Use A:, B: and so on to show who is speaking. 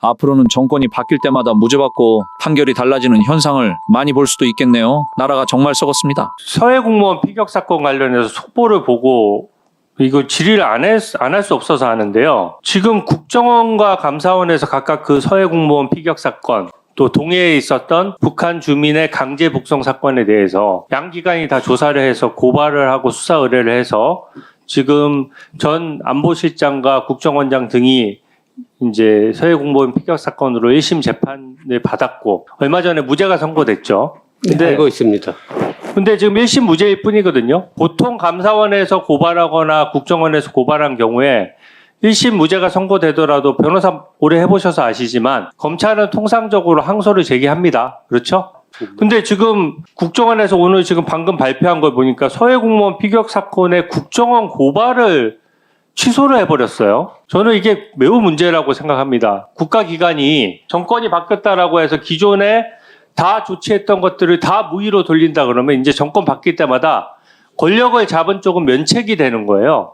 A: 앞으로는 정권이 바뀔 때마다 무죄받고 판결이 달라지는 현상을 많이 볼 수도 있겠네요. 나라가 정말 썩었습니다.
B: 서해 공무원 피격 사건 관련해서 속보를 보고 이거 질의를 안할 수 없어서 하는데요. 지금 국정원과 감사원에서 각각 그 서해 공무원 피격 사건 또 동해에 있었던 북한 주민의 강제 북송 사건에 대해서 양 기관이 다 조사를 해서 고발을 하고 수사 의뢰를 해서 지금 전 안보실장과 국정원장 등이 이제 서해 공무원 피격 사건으로 1심 재판을 받았고 얼마 전에 무죄가 선고됐죠.
C: 네, 알고 있습니다.
B: 근데 지금 1심 무죄일 뿐이거든요. 보통 감사원에서 고발하거나 국정원에서 고발한 경우에 1심 무죄가 선고되더라도 변호사 오래 해보셔서 아시지만 검찰은 통상적으로 항소를 제기합니다. 그렇죠? 근데 지금 국정원에서 오늘 지금 방금 발표한 걸 보니까 서해 공무원 피격 사건의 국정원 고발을 취소를 해버렸어요. 저는 이게 매우 문제라고 생각합니다. 국가기관이 정권이 바뀌었다라고 해서 기존에 다 조치했던 것들을 다 무위로 돌린다 그러면 이제 정권 바뀔 때마다 권력을 잡은 쪽은 면책이 되는 거예요.